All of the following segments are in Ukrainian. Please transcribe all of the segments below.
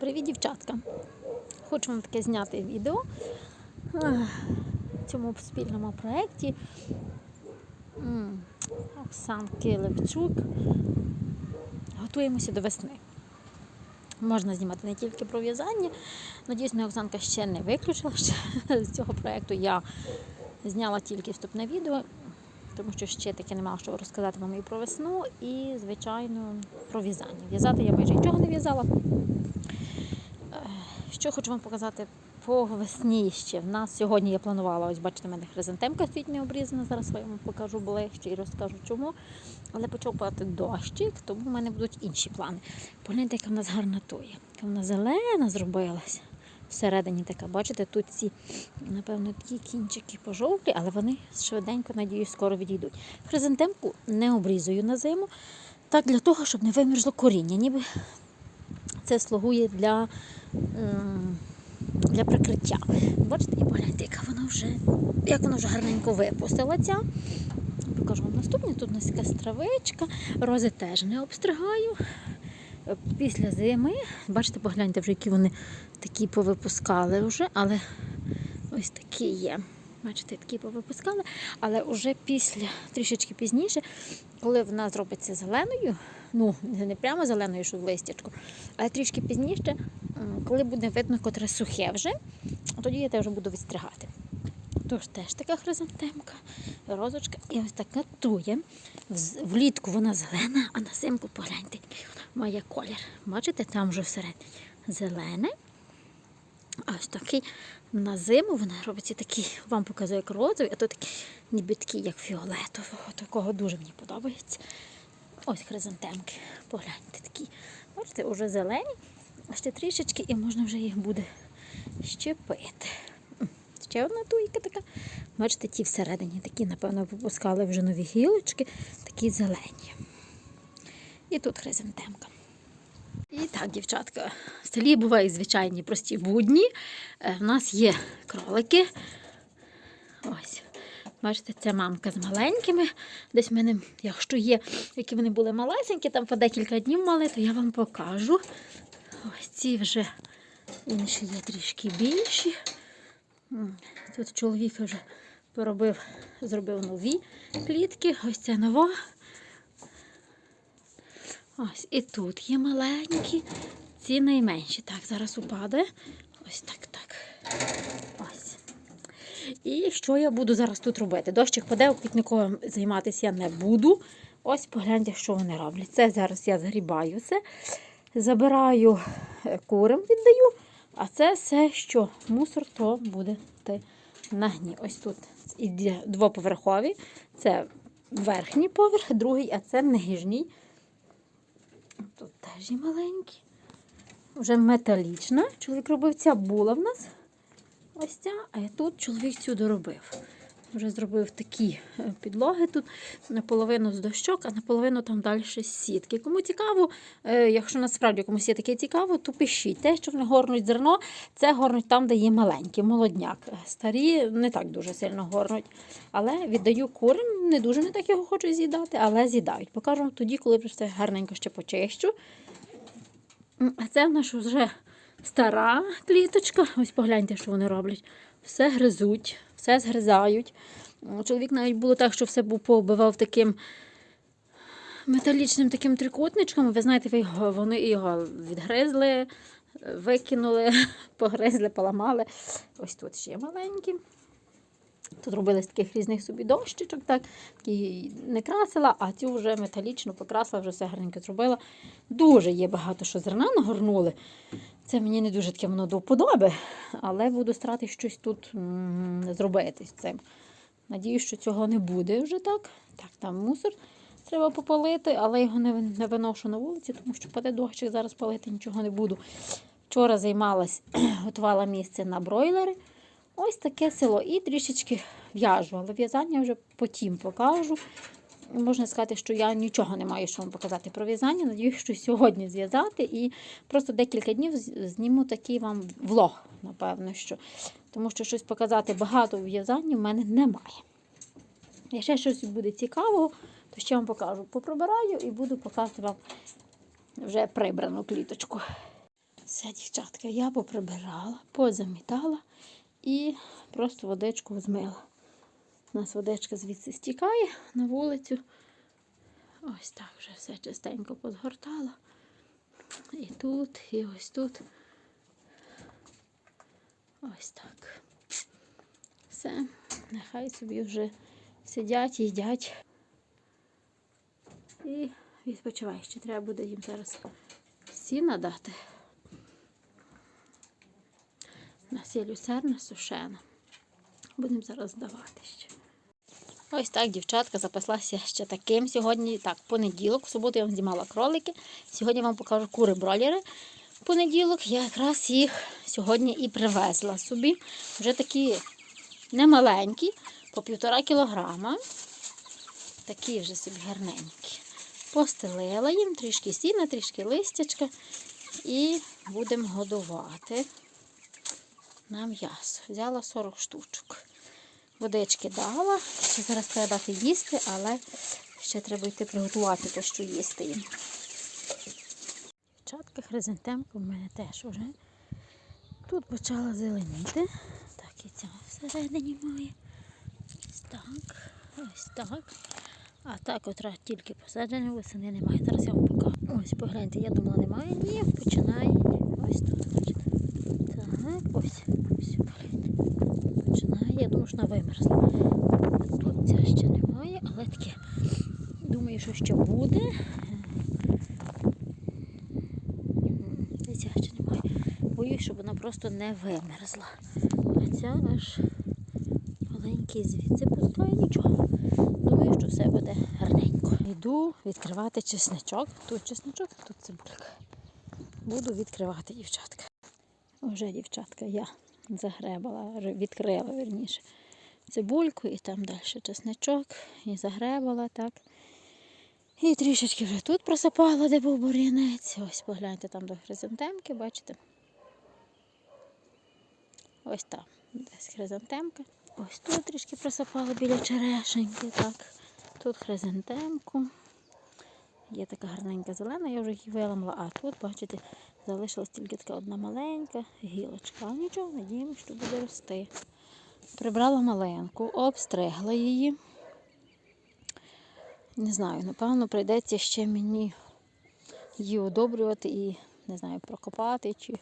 Привіт, дівчатка! Хочу вам таке зняти відео в цьому спільному проєкті Оксанки Левчук. Готуємося до весни. Можна знімати не тільки про в'язання. Надіюсь, мене Оксанка ще не виключила з цього проєкту. Я зняла тільки вступне відео, тому що ще таки немає що розказати вам і про весну, і, звичайно, про в'язання. В'язати я майже нічого не в'язала. Що хочу вам показати по весні ще. В нас сьогодні я планувала, ось бачите, в мене хризантемка стоїть не обрізана. Зараз я вам покажу ближче і розкажу чому. Але почав падати дощик, тому в мене будуть інші плани. Погляньте, яка в нас гарна туя. Яка вона зелена зробилася. Всередині така, бачите, тут ці, напевно, такі кінчики пожовклі, але вони швиденько, надіюсь, скоро відійдуть. Хризантемку не обрізую на зиму, так для того, щоб не вимерзло коріння. Ніби це слугує для, для прикриття. Бачите, і погляньте, яка вона вже, як вона вже гарненько випустилася. Покажу вам наступне. Тут у нас якась травичка, рози теж не обстригаю. Після зими, бачите, погляньте, вже які вони такі повипускали вже, але ось такі є. Бачите, такі повипускали, але вже після, трішечки пізніше, коли вона зробиться зеленою, ну не прямо зеленою, що в листячку, але трішки пізніше, коли буде видно, котре сухе вже, тоді я те вже буду відстригати. Тож теж така хризантемка, розочка і ось така тує. Влітку вона зелена, а на зимку погляньте, має колір. Бачите, там вже всередині зелене. Ось такий на зиму вона робиться такий, вам показую як розовий, а то такий ніби такий, як фіолетового. Такого дуже мені подобається. Ось хризантемки. Погляньте такі. Бачите, вже зелені, а ще трішечки і можна вже їх буде щепити. Ще одна туйка така. Бачите, ті всередині такі, напевно, випускали вже нові гілочки, такі зелені. І тут хризантемка. І так, дівчатка, в селі бувають звичайні прості будні. Е, В нас є кролики. Ось. Бачите, це мамка з маленькими. Десь в мене, якщо є, які вони були малесенькі, там по декілька днів мали, то я вам покажу. Ось ці вже інші є трішки більші. Тут чоловік вже поробив, зробив нові клітки. Ось це нова. Ось і тут є маленькі, ці найменші. Так, зараз упаде. Ось так, так. І що я буду зараз тут робити? Дощик паде, квітниковим займатися я не буду. Ось погляньте, що вони роблять. Це зараз я згрібаю це, забираю е, курам, віддаю, а це все, що мусор, то буде йти на гні. Ось тут іде двоповерхові. Це верхній поверх, другий, а це нижній. Тут теж є маленькі. Вже металічна. Чоловік робив ця була в нас. Ось ця, а тут чоловік цю доробив. Вже зробив такі е, підлоги тут наполовину з дощок, а наполовину там далі сітки. Кому цікаво, е, якщо насправді комусь є таке цікаво, то пишіть. Те, що вони горнуть зерно, це горнуть там, де є маленькі, молодняк. Старі не так дуже сильно горнуть. Але віддаю курам, не дуже не так його хочу з'їдати, але з'їдають. Покажу тоді, коли все гарненько ще почищу. А це в нас вже стара кліточка. Ось погляньте, що вони роблять. Все гризуть, все згризають. Чоловік навіть було так, що все був таким металічним таким трикутничком. Ви знаєте, вони його відгризли, викинули, погризли, поламали. Ось тут ще маленькі. Тут робили з таких різних собі дощечок, так, і не красила, а цю вже металічно покрасила, вже все гарненько зробила. Дуже є багато що зерна нагорнули. Це мені не дуже таке воно до вподоби, але буду старатися щось тут зробити з цим. Надіюсь, що цього не буде вже так. Так, там мусор треба попалити, але його не, не виношу на вулиці, тому що паде дощик, зараз палити нічого не буду. Вчора займалась, готувала місце на бройлери. Ось таке село. І трішечки в'яжу, але в'язання вже потім покажу. Можна сказати, що я нічого не маю, що вам показати про в'язання. Надіюсь, що сьогодні зв'язати і просто декілька днів зніму такий вам влог, напевно, що. Тому що щось показати багато у в'язанні в мене немає. Якщо щось буде цікавого, то ще вам покажу. Поприбираю і буду показувати вам вже прибрану кліточку. Все, дівчатка, я поприбирала, позамітала і просто водичку змила. У нас водичка звідси стікає на вулицю. Ось так вже все частенько позгортала. І тут, і ось тут. Ось так. Все, нехай собі вже сидять, їдять і відпочивають. Ще треба буде їм зараз сіна дати. У нас є люцерна сушена. Будемо зараз давати ще. Ось так, дівчатка, запаслася ще таким. Сьогодні, так, понеділок, в суботу я вам знімала кролики. Сьогодні вам покажу кури-бройлери. В понеділок я якраз їх сьогодні і привезла собі. Вже такі немаленькі, по півтора кілограма. Такі вже собі гарненькі. Постелила їм трішки сіна, трішки листячка. І будемо годувати на м'ясо. Взяла 40 штучок. Водички дала. Ще зараз треба дати їсти, але ще треба йти приготувати те, що їсти їм. Дівчатка хризантемка в мене теж вже тут почала зеленіти. Так, і ця всередині має. Ось так, ось так. А так от тільки посаджені, восени немає. Зараз я вам покажу. Ось погляньте, я думала, немає. Ні, починає. Ось тут. Так, ось. Я думаю, що вона вимерзла. Тут ця ще немає, але таке. Думаю, що ще буде. Ця ще немає. Боюсь, щоб вона просто не вимерзла. А ця аж маленький звідси пускає нічого. Думаю, що все буде гарненько. Йду відкривати чесничок. Тут чесничок, тут цибулька. Буду відкривати дівчатка. Вже дівчатка я загребала, відкрила верніше цибульку і там далі чесничок. І загребала так. І трішечки вже тут просипала, де був бур'янець. Ось погляньте там до хризантемки, бачите? Ось там, десь хризантемка. Ось тут трішки просипала біля черешеньки. так. Тут хризантемку. Є така гарненька зелена, я вже її виламала, а тут, бачите, залишилась тільки така одна маленька гілочка. Але нічого, надіємося, що буде рости. Прибрала маленьку, обстригла її. Не знаю, напевно, прийдеться ще мені її удобрювати і, не знаю, прокопати чи,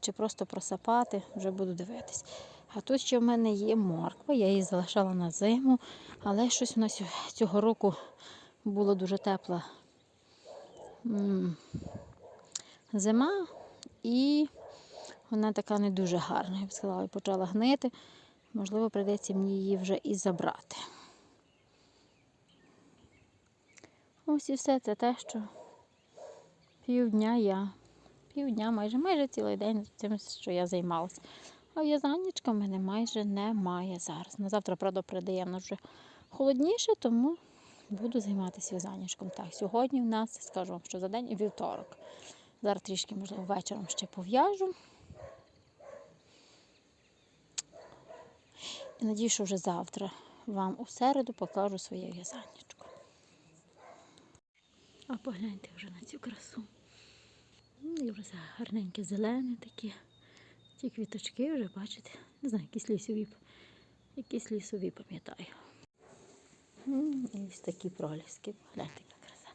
чи просто просапати, вже буду дивитись. А тут ще в мене є морква, я її залишала на зиму, але щось у нас цього року була дуже тепла зима і вона така не дуже гарна, я б сказала, почала гнити. Можливо, прийдеться мені її вже і забрати. Ось і все це те, що півдня я, півдня, майже майже цілий день тим, що я займалася. А в'язаннячка в мене майже немає зараз. На завтра, правда, придаємо вже холодніше, тому буду займатися в'язаннячком. Так, сьогодні в нас, скажу вам, що за день вівторок. Зараз трішки, можливо, вечором ще пов'яжу. І надію, що вже завтра вам у середу покажу своє в'язаннячко. А погляньте вже на цю красу. І вже гарненьке зелене таке. Ці квіточки вже, бачите, не знаю, якісь лісові, якісь лісові пам'ятаю. І ось такі проліски. Гляньте, яка краса.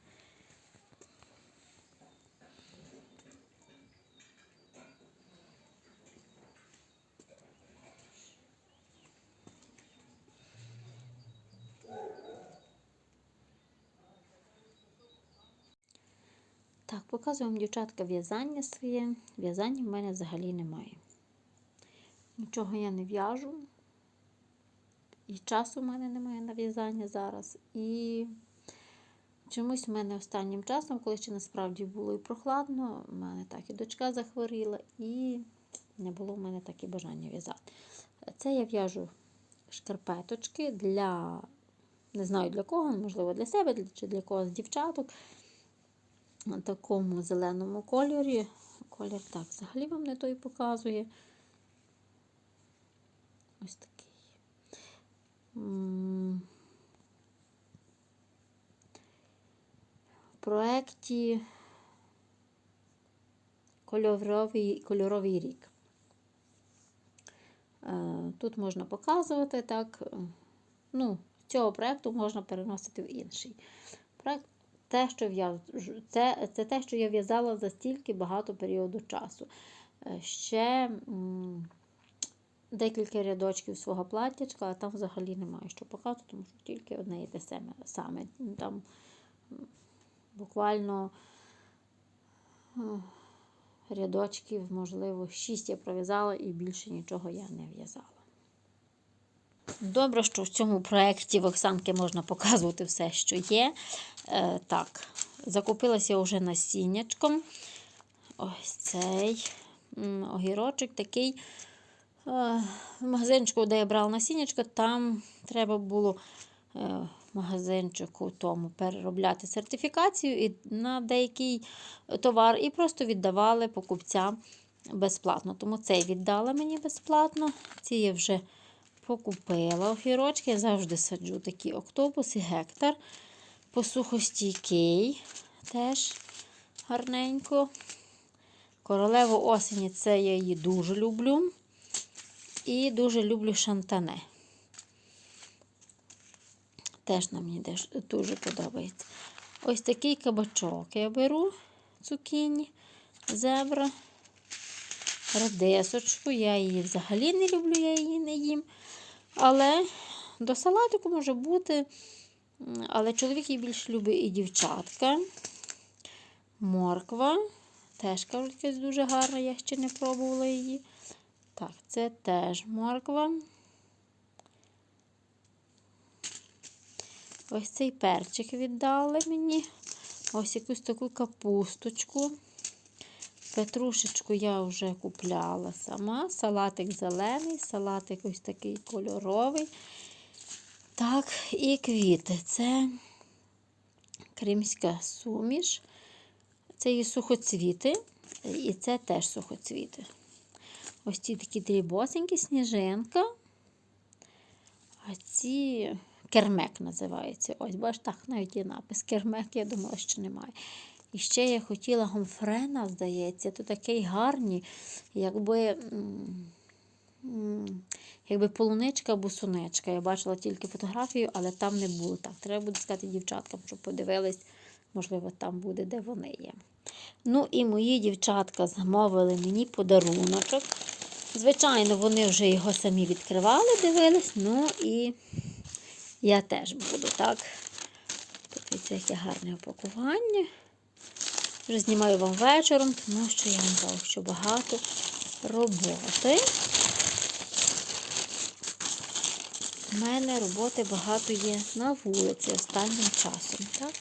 Так, показую вам, дівчатка, в'язання своє. В'язання в мене взагалі немає. Нічого я не в'яжу. І часу в мене немає на в'язання зараз. І чомусь в мене останнім часом, коли ще насправді було і прохладно, в мене так і дочка захворіла, і не було в мене так і бажання в'язати. Це я в'яжу шкарпеточки для, не знаю для кого, можливо, для себе чи для когось дівчаток. На такому зеленому кольорі. Колір так взагалі вам не той показує. Ось такий. Проєкті кольоровий, кольоровий рік. Е, Тут можна показувати так. Ну, цього проєкту можна переносити в інший. Проект те, що в'яз- це, це те, що я в'язала за стільки багато періоду часу. Е, Ще м, декілька рядочків свого платтячка, а там взагалі немає що показувати, тому що тільки одне і те саме. саме. Там буквально е, рядочків, можливо, 6 я пров'язала і більше нічого я не в'язала. Добре, що в цьому проєкті в Оксанки можна показувати все, що є. Е, так, закупилася вже насіннячком. Ось цей огірочок такий. Е, в магазинчику, де я брала насіннячко, там треба було е, магазинчику тому переробляти сертифікацію і на деякий товар і просто віддавали покупцям безплатно. Тому цей віддала мені безплатно. Ці я вже покупила огірочки. Я завжди саджу такі октобуси, гектар. Посухостійкий теж гарненько. Королеву осені це я її дуже люблю. І дуже люблю шантане. Теж нам мені дуже подобається. Ось такий кабачок я беру, цукіні, зебра, редисочку. Я її взагалі не люблю, я її не їм. Але до салатику може бути. Але чоловік її більше любить і дівчатка. Морква. Теж кажуть, якась дуже гарна, я ще не пробувала її. Так, це теж морква. Ось цей перчик віддали мені. Ось якусь таку капусточку. Петрушечку я вже купляла сама. Салатик зелений, салатик ось такий кольоровий. Так, і квіти. Це кримська суміш. Це є сухоцвіти. І це теж сухоцвіти. Ось ці такі дрібосенькі сніжинка. А ці кермек називається. Ось, бач, так, навіть є напис. Кермек, я думала, що немає. І ще я хотіла гомфрена, здається, то такий гарний, якби, якби полуничка або сунечка. Я бачила тільки фотографію, але там не було. Так, треба буде сказати дівчаткам, щоб подивились, можливо, там буде, де вони є. Ну і мої дівчатка замовили мені подаруночок. Звичайно, вони вже його самі відкривали, дивились. Ну і я теж буду, так. Подивіться, яке гарне опакування. Вже знімаю вам вечором, тому що я вам кажу, що багато роботи. У мене роботи багато є на вулиці останнім часом, так?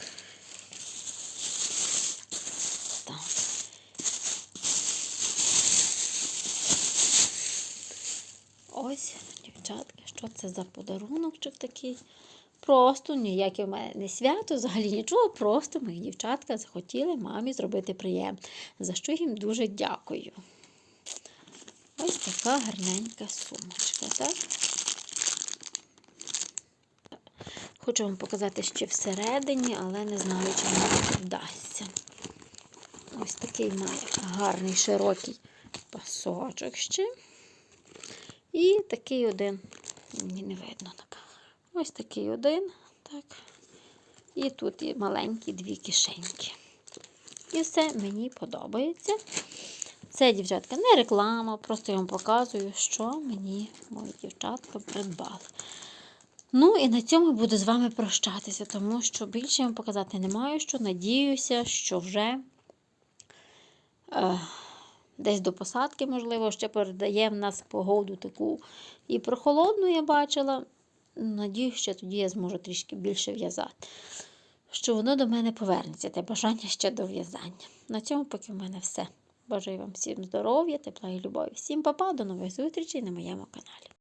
Так. Ось, дівчатки, що це за подаруночок такий? Просто ніяке в мене не свято, взагалі нічого, просто мої дівчатка захотіли мамі зробити приємно, за що їм дуже дякую. Ось така гарненька сумочка, так? Хочу вам показати ще всередині, але не знаю, чи мені вдасться. Ось такий має гарний широкий пасочок ще. І такий один, мені не видно. Ось такий один. Так. І тут є маленькі дві кишеньки. І все мені подобається. Це, дівчатка, не реклама, просто я вам показую, що мені мої дівчатка придбали. Ну і на цьому буду з вами прощатися, тому що більше я вам показати не маю, що надіюся, що вже десь до посадки, можливо, ще передає в нас погоду таку і прохолодну я бачила. Надію, що тоді я зможу трішки більше в'язати. Що воно до мене повернеться, те бажання ще до в'язання. На цьому поки в мене все. Бажаю вам всім здоров'я, тепла і любові. Всім па-па, до нових зустрічей на моєму каналі.